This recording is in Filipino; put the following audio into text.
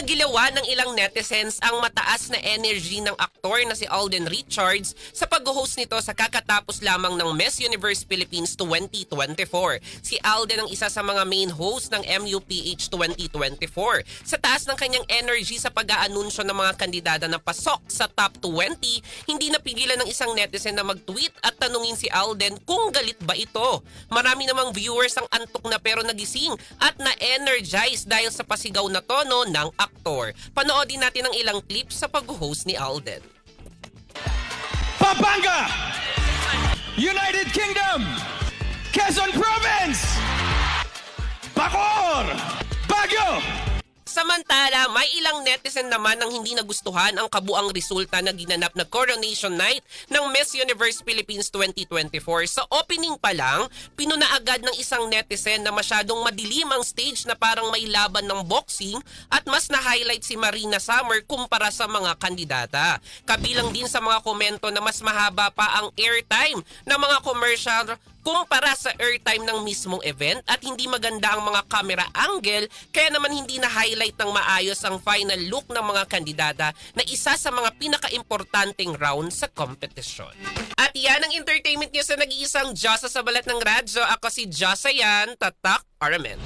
Ipinagilawa ng ilang netizens ang mataas na energy ng aktor na si Alden Richards sa pag-host nito sa kakatapos lamang ng Miss Universe Philippines 2024. Si Alden ang isa sa mga main host ng MUPH 2024. Sa taas ng kanyang energy sa pag-aanunsyo ng mga kandidata na pasok sa top 20, hindi napigilan ng isang netizen na mag-tweet at tanungin si Alden kung galit ba ito. Marami namang viewers ang antok na pero nagising at na-energize dahil sa pasigaw na tono ng aktor. Panoodin natin ang ilang clips sa pag-host ni Alden. Pampanga, United Kingdom, Quezon Province, Samantala, may ilang netizen naman ang hindi nagustuhan ang kabuang resulta na ginanap na coronation night ng Miss Universe Philippines 2024. Sa opening pa lang, pinuna agad ng isang netizen na masyadong madilim ang stage na parang may laban ng boxing at mas na-highlight si Marina Summer kumpara sa mga kandidata. Kabilang din sa mga komento na mas mahaba pa ang airtime ng mga commercial kumpara sa airtime ng mismong event at hindi maganda ang mga camera angle kaya naman hindi na highlight ng maayos ang final look ng mga kandidata na isa sa mga pinaka-importanting round sa kompetisyon. At yan ang entertainment news na nag-iisang Diyosa sa balat ng radyo. Ako si Diyosa yan, Tatak Aramen.